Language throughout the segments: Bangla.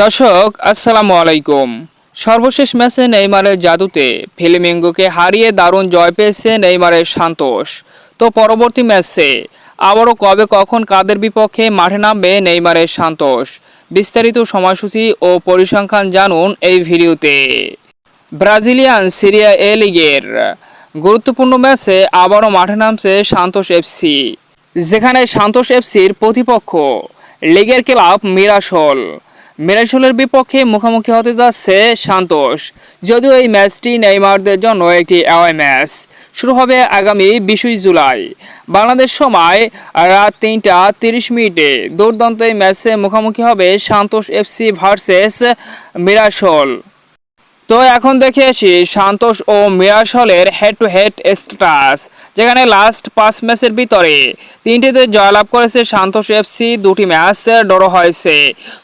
দর্শক, আসসালামু আলাইকুম। সর্বশেষ ম্যাচে নেইমারের জাদুতে ফিলিমিঙ্গোকে হারিয়ে দারুণ জয় পেয়েছে নেইমারের সান্তোষ। তো পরবর্তী ম্যাচে আবারও কবে, কখন, কাদের বিপক্ষে মাঠে নামবে নেইমারের সান্তোষ? বিস্তারিত সময়সূচি ও পরিসংখ্যান জানুন এই ভিডিওতে। ব্রাজিলিয়ান সিরিয়া এ লিগের গুরুত্বপূর্ণ ম্যাচে আবারও মাঠে নামছে সান্তোষ এফসি। যেখানে সান্তোষ এফসির প্রতিপক্ষ, লিগের ক্লাব মিরাসল। মিরাসলের বিপক্ষে মুখোমুখি হতে যাচ্ছে সান্তোষ। যদিও এই ম্যাচটি নেইমারদের জন্য একটি অ্যাওয়ে ম্যাচ। শুরু হবে আগামী বিশই জুলাই। বাংলাদেশ সময় রাত তিনটা তিরিশ মিনিটে। দুর্দান্ত এই ম্যাচে মুখোমুখি হবে সান্তোষ এফসি ভার্সেস মিরাসল তো এখন দেখে আসি সান্তোষ ও মিরাসলের হেড টু হেড স্ট্যাটাস যেখানে লাস্ট পাঁচ ম্যাচের ভিতরে তিনটিতে জয়লাভ করেছে সান্তোষ এফসি দুটি ম্যাচ ড্র হয়েছে।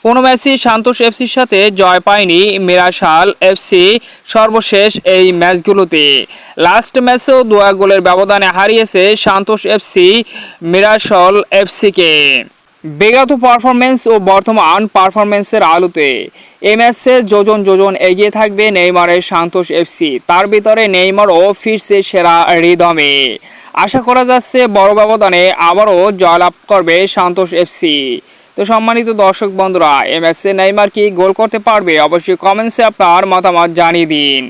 কোনো ম্যাচই সান্তোষ এফসির সাথে জয় পায়নি মিরাসাল এফসি সর্বশেষ এই ম্যাচগুলোতে লাস্ট ম্যাচেও দু এক গোলের ব্যবধানে হারিয়েছে সান্তোষ এফসি মিরাসল এফসিকে বিগত পারফরমেন্স ও বর্তমান পারফরমেন্সের আলোতে ম্যাচে যোজন যোজন এগিয়ে থাকবে নেইমারের সান্তোষ এফসি তার ভিতরে নেইমারও ফিরছে সেরা রিদমে আশা করা যাচ্ছে বড় ব্যবধানে আবারও জয়লাভ করবে সান্তোষ এফসি তো সম্মানিত দর্শক বন্ধুরা ম্যাচে নেইমার কি গোল করতে পারবে? অবশ্যই কমেন্টসে আপনার মতামত জানিয়ে দিন।